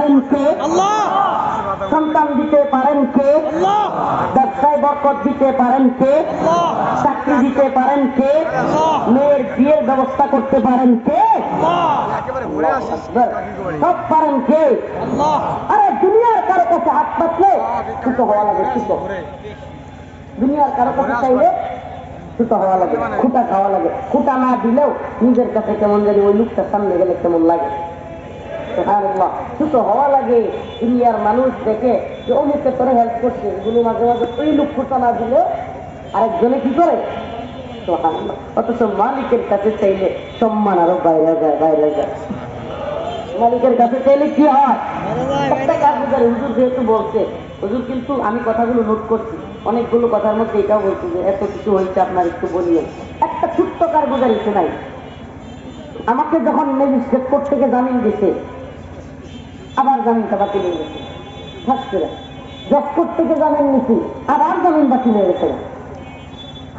পারেন কে? সন্তান দিতে পারেন কে? ব্যবসায় বরকত দিতে পারেন কে? চাকরি দিতে পারেন কে? মেয়ের বিয়ের ব্যবস্থা করতে পারেন কে? সব পারেন কে? আরে দুনিয়ার কারও কাছে হাত পাতলে ছুটো হওয়া লাগে দুনিয়ার কারও কাছে চাইলে ছুটো হওয়া লাগে খুঁটা খাওয়া লাগে। খুঁটা না দিলেও নিজের কাছে কেমন জানি ওই লোকটার সামনে গেলে কেমন লাগে। ছুটো হওয়া লাগে, দুনিয়ার মানুষ দেখে যে অমুকে তোরে হেল্প করছে, এগুলো মাঝে মাঝে ওই লোক না দিলে আরেকজনে কি করে? অথচ মালিকের কাছে চাইলে সম্মান আরও বাইরে যায় বাইরে যায়। মালিকের কাছে চাইলে কি হয়? হুজুর যেহেতু বলছে, হুজুর কিন্তু আমি কথাগুলো নোট করছি, অনেকগুলো কথার মধ্যে এটাও বলছি যে এত কিছু হয়েছে, আপনার একটু বলিয়ে একটা ছোট্ট কারগুজারি শোনাই আমাকে যখন ম্যাজিস্ট্রেট কোর্ট থেকে জামিন দিছে আবার জামিনটা বাতিল হয়ে গেছে ফার্স্ট করে। জজ কোর্ট থেকে জামিন নিছি, আবার জামিন বাতিল হয়ে গেছে।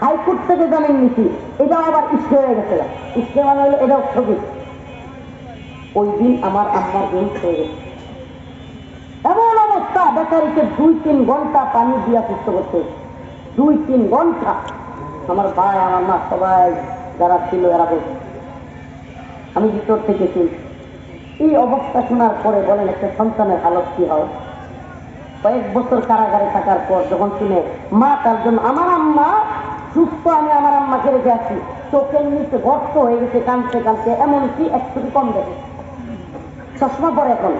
হাইকোর্ট থেকে জামিন নিছি, এটাও আবার ইস্টে হয়ে গেছে। ইস্টে মানে হলো এটাও স্থগিত ওই দিন আমার আম্মার দিন হয়ে গেছে। এমন অবস্থা বেচারিকে দুই তিন ঘণ্টা পানি দিয়া সুস্থ করতে দুই তিন ঘণ্টা। আমার ভাই, আমার মা সবাই যারা ছিল এরা বলছে। আমি ভিতর থেকে শুনছি। এই অবস্থা শোনার পরে বলেন, একটা সন্তানের হালত কি হয়? কয়েক বছর কারাগারে থাকার পর যখন শুনে, মা, তার জন্য আমার আম্মা, সুস্থ, আমি আমার আম্মাকে রেখে আছি চোখের নিচে গর্ত হয়ে গেছে, কাঁদতে কাঁদতে, এমনকি একটু কম দেখে। চশমা পরে এখন,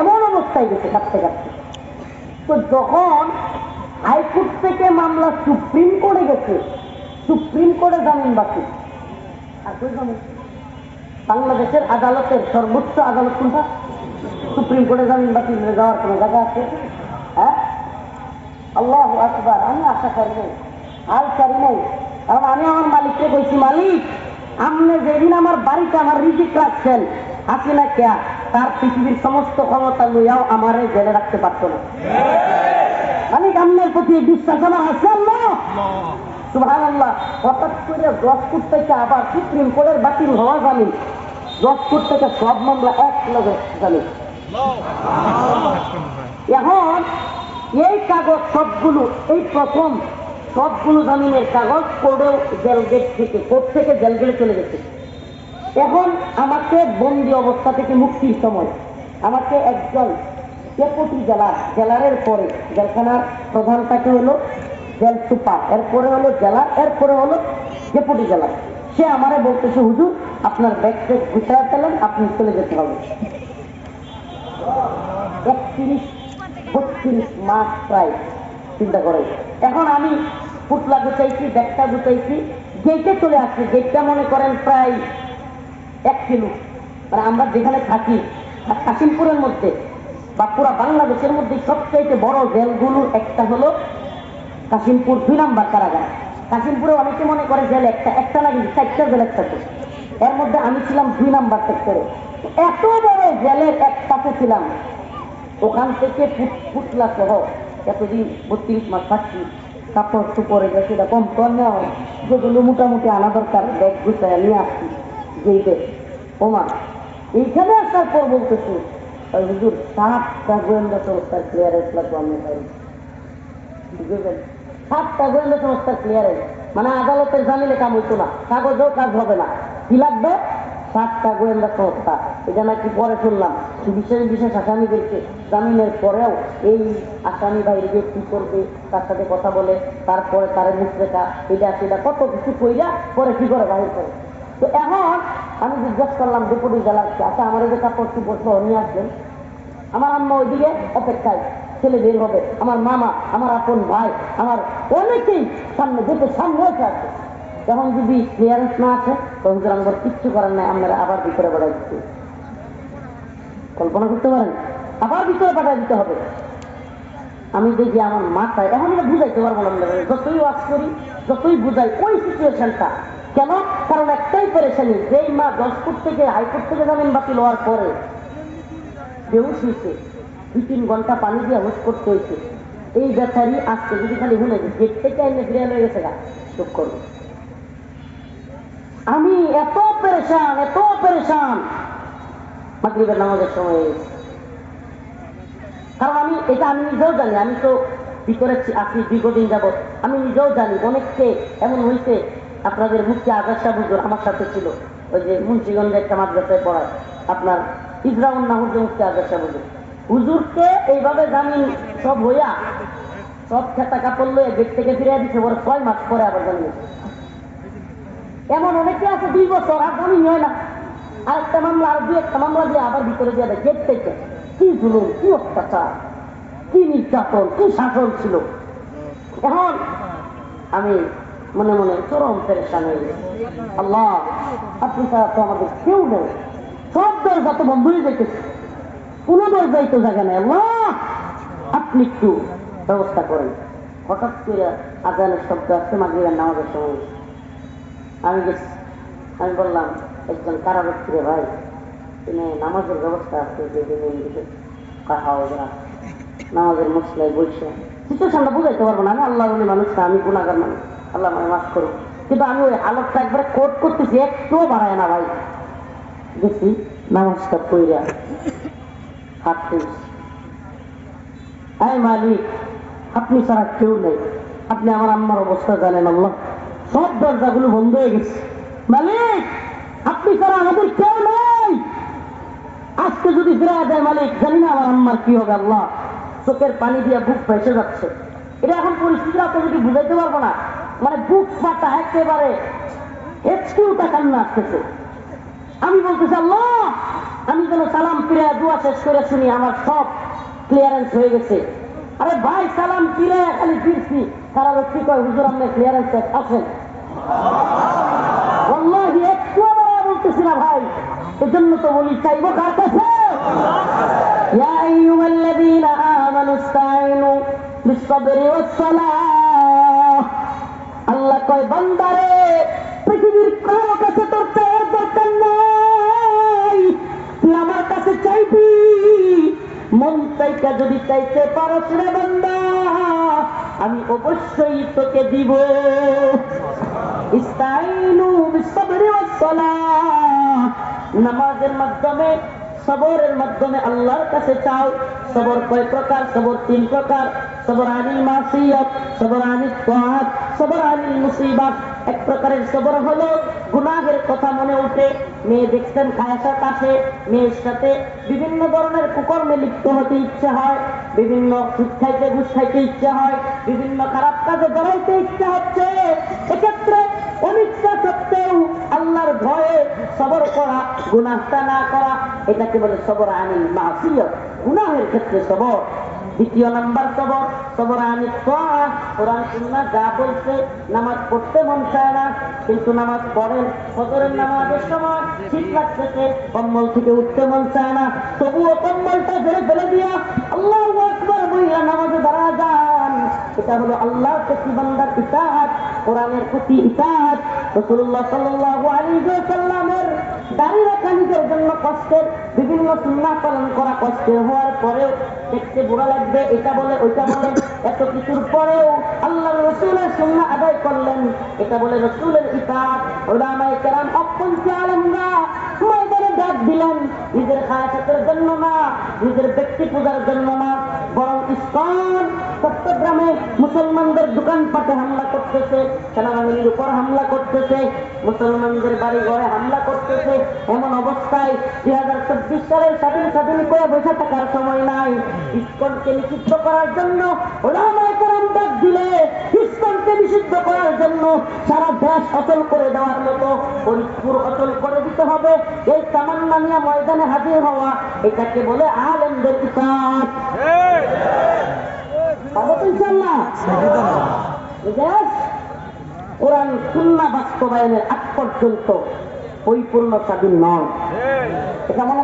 এমন অবস্থায় গেছে কাঁদতে কাঁদতে। তো যখন হাইকোর্ট থেকে মামলা সুপ্রিম কোর্টে গেছে, সুপ্রিম কোর্টে জামিন বাকি আর জামিন বাংলাদেশের আদালতের সর্বোচ্চ আদালত কোনটা? সুপ্রিম কোর্টে জামিন বাতিল যাওয়ার কোনো জায়গা আছে? হ্যাঁ? আল্লাহ আকবার, আমি আশা করি নাই আর করি নাই। কারণ আমি আমার মালিককে বলছি, মালিক, আপনি যেদিন আমার বাড়িতে আমার রিজিক রাখছেন, হাসিনা কেয়া তার পৃথিবীর সমস্ত ক্ষমতা লইয়াও আমারে জেলে রাখতে পারতো না। মালিক, আপনার প্রতি বিশ্বাস আমার আছে আল্লাহ? সুভান আল্লাহ হঠাৎ করে রসপুর থেকে আবার সুপ্রিম কোর্টের বাতিল হওয়া জামিন। রসপুর থেকে সব মামলা এক জামিন এখন এই কাগজ সবগুলো, এই প্রথম সবগুলো জামিনের কাগজ কোর্টেও জেল গেট থেকে, কোর্ট থেকে জেল গেটে চলে গেছে। এখন আমাকে বন্দি অবস্থা থেকে মুক্তির সময়। আমাকে একজন ডেপুটি জেলার জেলারের পরে জেলখানার প্রধানটাকে হলো জেল সুপার, এরপরে হলো জেলার এরপরে হলো ডেপুটি জেলার সে আমারে বলতেছে, হুজুর, আপনার ব্যাগ ট্যাগ ফেলেন, আপনি চলে যেতে হবে। বত্রিশ মাস প্রায় চিন্তা করে। এখন আমি পুতলা ব্যাগটা গেটে চলে আসছি। গেটটা মনে করেন প্রায় এক কিলো। মানে আমরা যেখানে থাকি কাশিমপুরের মধ্যে বা পুরা বাংলাদেশের মধ্যে সবচাইতে বড় জেলগুলোর একটা হলো কাশিমপুর দুই নাম্বার কারাগার। কাশিমপুরে অনেকে মনে করে জেল, একটা একটা না কিন্তু চারটা জেল একটা এর মধ্যে আমি ছিলাম দুই নাম্বার সেক্টরে এত বড় জেলের এক পাশে ছিলাম। ওখান থেকে ফুট- ফুটলা সহ এতদিন বত্রিশ মাস থাকছি। কাপড় চুপড়ে গেছে কম কম নেওয়া। যেগুলো মোটামুটি আনা দরকার, ব্যাগ গুছায় নিয়ে আসছি, যেই ব্যাগ ওমা এইখানে আসার পর বলতেছি হুজুর, সাতটা গোয়েন্দা সংস্থার ক্লিয়ারেন্স লাগবে, আমি বুঝলেন সাতটা গোয়েন্দা সংস্থার ক্লিয়ারেন্স মানে আদালতের জামিনে কাম হইতো না। কাগজেও কাজ হবে না। কি লাগবে? সাতটা গোয়েন্দা সংস্থা। এটা নাকি পরে শুনলাম। বিশেষ বিশেষ আসামিদেরকে জামিনের পরেও এই আসামি বাইরে গিয়ে কি করবে, তার সাথে কথা বলে, তারপরে তার মুখ রেখা এটা সেটা কত কিছু কইরা পরে কি করে বাহির করে তো এখন আমি জিজ্ঞাসা করলাম ডেপুটি জেলারকে আচ্ছা আমার এই যে কাপড় চুপড় সহ নিয়ে আসলেন আমার আম্মা ওইদিকে অপেক্ষায়। ছেলে বের হবে। আমার মামা, আমার আপন ভাই, আমার অনেকেই সামনে যেতে সামনে হয়েছে আছে। যখন যদি ক্লিয়ারেন্স না আছে তখন যদি আমার কিচ্ছু করার নাই, আপনারা আবার ভিতরে পাঠাই দিতে। কল্পনা করতে পারেন? আবার ভিতরে পাঠাই দিতে হবে। আমি দেখি আমার মাথায়, এখন এটা বুঝাইতে পারব না। যতই ওয়াজ করি, যতই বুঝাই, ওই সিচুয়েশনটা কেন? কারণ একটাই পরেশানি, যেই মা দশপুর থেকে হাইকোর্ট থেকে যাবেন বাতিল হওয়ার পরে বেহুশ হয়েছে। দুই তিন ঘণ্টা পানি দিয়ে হুশ করতে হয়েছে। এই বেচারি আজকে যদি খালি যে গেট থেকে ফিরে হয়ে গেছে গা, চুপ করব আমি এত পেরেশান এত পেরেশান। মাগরিবের নামাজের সময়। হয়ে গেছে। কারণ আমি, এটা আমি নিজেও জানি, আমি তো ভিতরে আছি দীর্ঘদিন যাবৎ। আমি নিজেও জানি, অনেককে এমন হয়েছে, আপনাদের মুক্তি আজাদ শাহ আমার সাথে ছিল। ওই যে মুন্সিগঞ্জে একটা মাদ্রাসায় পড়ায়, আপনার ইসরাউল না হুজুর মুক্তি আজাদ শাহ হুজুরকে এইভাবে জামিন সব হইয়া, সব খেতা কাপড় লয়ে গেট থেকে ফিরে দিচ্ছে ওর ছয় মাস পরে আবার জানিয়েছে এমন অনেকে আছে দুই বছর, আর জামিন হয় না। আর একটা মামলা, আর দুই একটা মামলা দিয়ে আবার ভিতরে দিয়ে দেয়। গেট থেকে কি জুলুম, কি অত্যাচার, কি নির্যাতন, কি শাসন ছিল? এখন আমি মনে মনে চরম পেরেশান হয়ে গেছি। আল্লাহ, আপনি ছাড়া তো আমাদের কেউ নেই। সব দরজা তো বন্ধ হয়ে যাইতেছে কোনো দরজাই তো জায়গা নেই আপনি একটু ব্যবস্থা করেন। হঠাৎ করে আজানের শব্দ আসছে মাগরিবের নামাজের সময়। আমি গেছি। আমি বললাম, একজন কারারক্ষী রে ভাই, তিনি নামাজের ব্যবস্থা আছে, যে দিনে নামাজের মশলায় বলছে সিচুয়েশনটা বুঝাইতে পারব না, আমি আল্লাহ বলি মানুষ আমি গুণাগার মানুষ। আল্লাহ মানে মাফ করুন কিন্তু আমি ওই হালতটা একবারে কোট করতেছি, একটুও বাড়ায় না ভাই। দেখি, নামাজটা পইরা মালিক, আপনি ছাড়া কেউ নেই। আপনি আমার আম্মার অবস্থা জানেন আল্লাহ। সব দরজাগুলো বন্ধ হয়ে গেছে। মালিক, আপনি ছাড়া আমাদের কেউ নেই। আজকে যদি ফিরে দেয় মালিক, জানি না আমার আম্মার কি হবে আল্লাহ। চোখের পানি দিয়ে বুক ফেসে যাচ্ছে। এটা এখন পরিস্থিতি আপনি যদি বুঝাইতে পারব না মানে বুক পাটা একেবারে। হেঁচকিউটা কান্না আসতেছে আমি বলতেছি, আল্লাহ আমি যেন সালাম ফিরে দোয়া শেষ করে শুনি আমার সব ক্লিয়ারেন্স হয়ে গেছে আরে ভাই সালাম ফিরে খালি ফিরছি তারা ব্যক্তি কয় হুজুর আপনি ক্লিয়ারেন্স আসেন wallahi একটু আমার বলতেছি না ভাই এজন্য তো বলি চাইবো কার কাছে يا أيها الذين آمنوا استعينوا بالصبر والصلاة আল্লাহ কয় বান্দারে চাইটা যদি চাইতে পারস রে বান্দা, আমি অবশ্যই তোকে দিব। নামাজের মাধ্যমে, সবরের মাধ্যমে আল্লাহর কাছে চাও। সবর কয় প্রকার? সবর তিন প্রকার। সবর আনিল মাসিয়ত, সবর আনিল সবর আনিল মুসিবাত। এক প্রকারের সবর হলো, গুনাহের কথা মনে উঠে, মেয়ে দেখছেন খায়াসার কাছে, মেয়ের সাথে বিভিন্ন ধরনের কুকর্মে লিপ্ত হতে ইচ্ছে হয়, বিভিন্ন সুদ খাইতে, ঘুষ খাইতে ইচ্ছে হয়, বিভিন্ন খারাপ কাজে জড়াইতে ইচ্ছে হচ্ছে। এক্ষেত্রে অনিচ্ছা সত্ত্বেও আল্লাহর ভয়ে সবর করা, গুনাহটা না করা, এটাকে বলে সবর আনিল মাসিয়ত। গুনাহের ক্ষেত্রে সবর। দ্বিতীয় নাম্বার সবর সবর আনি কোরআন সুন্না যা বলছে, নামাজ পড়তে মন চায় না, কিন্তু নামাজ পড়েন, ফজরের নামাজের সময় শীত লাগতেছে কম্বল থেকে উঠতে মন চায় না, তবুও কম্বলটা ধরে ফেলে দিয়া আল্লাহ আকবর বইয়া নামাজে দাঁড়া যান। এটা হলো আল্লাহ প্রতি বান্দার ইতাহাত, কোরআনের প্রতি ইতাহাত। রসুল্লাহ সাল্লাল্লাহু আলাইহি ওয়াসাল্লামের দাঁড়িয়ে রাখা নিজের জন্য কষ্টের, বিভিন্ন সুন্নাহ পালন করা হওয়ার পরেও দেখতে বুড়া লাগবে, এটা বলে, ওইটা বলে। এত কিছুর পরেও আল্লাহ রসুলের সুন্নাহ আদায় করলেন, এটা বলে রসুলের কেরাম আলমরা ময়দানে ডাক দিলেন, নিজের খায়াতের জন্য না, নিজের ব্যক্তি পূজার জন্য না। বরং ইস্কন চট্টগ্রামে মুসলমানদের দোকানপাটে হামলা করতেছে, সেনাবাহিনীর উপর হামলা করতেছে, মুসলমানদের বাড়ি ঘরে হামলা করতেছে। এমন অবস্থায় দুই হাজার চব্বিশ সালের স্বাধীন স্বাধীন করে বসে থাকার সময় নাই। ইস্কনকে নিষিদ্ধ করার জন্য ওলামায়ে ডাক দিলে ইস্কনকে নিষিদ্ধ করার জন্য সারা দেশ অচল করে দেওয়ার মতো ফরিদপুর অচল করে দিতে হবে। এই তামান্না নিয়ে ময়দানে হাজির হওয়া, এটাকে বলে আলেমদের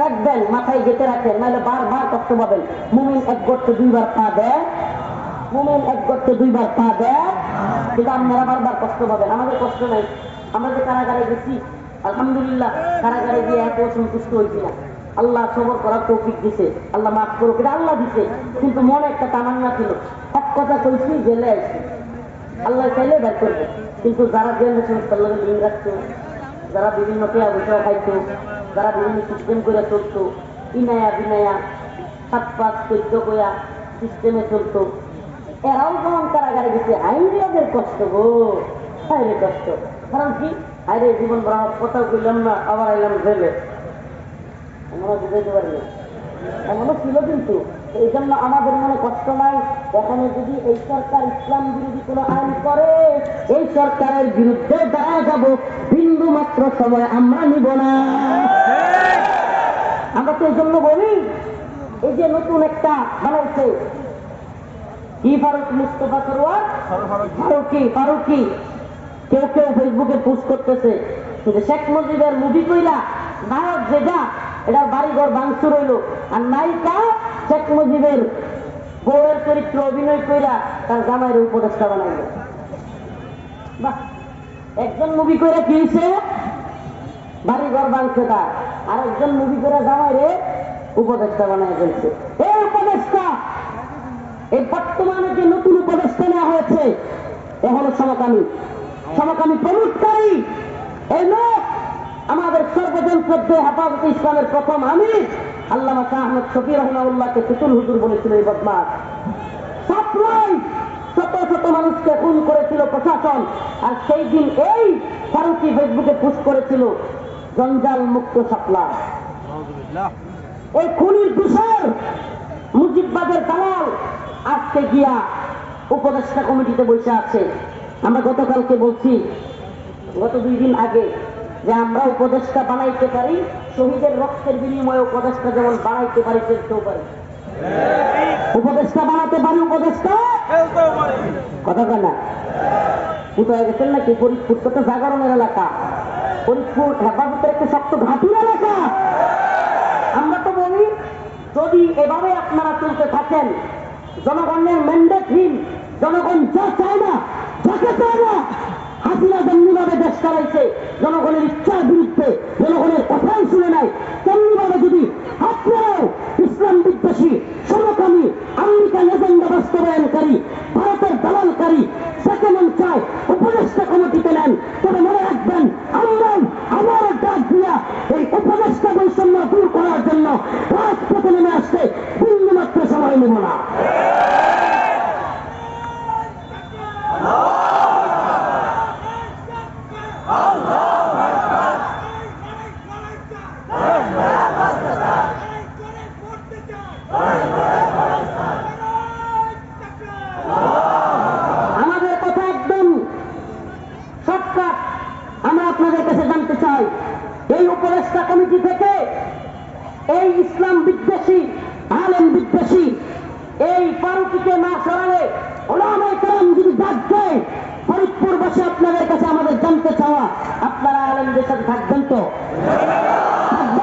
রাখবেন, মাথায় গেঁথে রাখেন নাহলে বারবার কষ্ট পাবেন। মুমিন এক গর্তে দুইবার পা দেয় মুমিন এক গর্তে দুইবার পা দেয়, কিন্তু আপনারা বারবার কষ্ট পাবেন। আমাদের কষ্ট নাই। আমরা যে কারাগারে গেছি, আলহামদুলিল্লাহ, কারাগারে গিয়ে এত সন্তুষ্ট হয়েছি না। আল্লাহ সবর করার তৌফিক দিছে। আল্লাহ মাফ করুক, এটা আল্লাহ দিছে। কিন্তু মনে একটা তামান্না ছিল। এক কথা কইছি, জেলে আসছি আল্লাহ চাইলে বের করবে। কিন্তু যারা জেলে সমস্ত আল্লাহকে দিন রাখতো। যারা বিভিন্ন পেয়া বৈঠা খাইতো, যারা বিভিন্ন সিস্টেম করে চলতো, ইনায়া বিনায়া, সাত পাঁচ চোদ্দ কয়া সিস্টেমে চলতো। এরাও যখন কারাগারে গেছে আইনে ওদের কষ্ট গো। হাইরে কষ্ট। কারণ কি? হাইরে জীবন বড় কোথাও কইলাম না, আবার আইলাম জেলে। আমরা বুঝাইতে পারি? এমনও ছিল কিন্তু। এই জন্য আমাদের মনে কষ্ট নাই। এখানে যদি এই সরকার ইসলাম বিরোধী কোনো আইন করে, এই সরকারের বিরুদ্ধে দাঁড়া যাব। বিন্দু মাত্র সময় আমরা নিব না। আমরা তো এই জন্য বলি, এই যে নতুন একটা বানাইছে কি ফারুক মুস্তফা সরোয়ার? ফারুকি ফারুকি। কেউ কেউ ফেসবুকে পোস্ট করতেছে। যে শেখ মুজিবের মুভি কইরা নায়ক যেটা এটার বাড়িঘর ভাঙচুর হইল। আর নায়িকা শেখ মুজিবের বউয়ের চরিত্র অভিনয় কইরা তার জামাইয়ের উপদেষ্টা বানাইল। বাহ! একজন মুভি কইরা কি হয়েছে বাড়িঘর ভাঙছে তার। আর একজন মুভি করে জামাইরে উপদেষ্টা বানাই ফেলছে। এই বর্তমানে যে নতুন উপদেষ্টা নেওয়া হয়েছে এ হলো সমকামী। সমকামী প্রমুখকারী এই লোক আমাদের সর্বজন শ্রদ্ধে হেফাজত ইসলামের প্রথম আমির আল্লামা শাহ আহমদ শফি রহমাউল্লাহকে তুতুল হুজুর বলেছিল এই বদমাস। সাপ্লাই শত শত মানুষকে খুন করেছিল প্রশাসন আর সেই দিন এই ফারুকি ফেসবুকে পোস্ট করেছিল জঞ্জাল মুক্ত সাপ্লাই এই খুনির তুষার গিয়া উপদেষ্টা কমিটিতে বসে আছে। আমরা গতকালকে বলছি গত দুই দিন আগে যে আমরা উপদেষ্টা বানাইতে পারি শহীদের রক্তের বিনিময়ে উপদেষ্টা যেমন বানাইতে পারি ফেলতেও পারি। উপদেষ্টা বানাতে পারি উপদেষ্টা? কথা কয় না? কোথায় গেছেন নাকি? ফরিদপুর তো জাগরণের এলাকা। ফরিদপুর হেফাজতের একটা শক্ত ঘাটির এলাকা। আমরা তো বলি যদি এভাবে আপনারা চলতে থাকেন জনগণের ম্যান্ডেটহীন জনগণ যা চায় না, যাকে চায় না, হাসিনা তেমনিভাবে দেশ চালাইছে, জনগণের ইচ্ছার বিরুদ্ধে, জনগণের কথাই শুনে নাই, তেমনিভাবে যদি আপনারাও ইসলাম বিদ্বেষী সমকামী আমেরিকান এজেন্ডা বাস্তবায়নকারী, ভারতের দালালকারী যাকে মন চায় উপদেষ্টা কমিটিতে নেন তবে মনে রাখবেন আমরাই আমার ডাক দিয়া এই উপদেষ্টা বৈষম্য দূর করার জন্য রাজপথে নেমে আসতে বিন্দু মাত্র সময় নেব না আমাদের কথা একদম শর্টকাট আমরা আপনাদের কাছে জানতে চাই এই উপদেষ্টা কমিটি থেকে এই ইসলাম বিদ্বেষী আলেম বিদ্বেষী এই ফারুকিকে না সরালে ওলামাই কালাম যদি ডাক দেয় ফরিদপুর বসে আপনাদের কাছে আমাদের জানতে চাওয়া আপনারা আলেমদের সাথে থাকবেন তো থাকবেন তো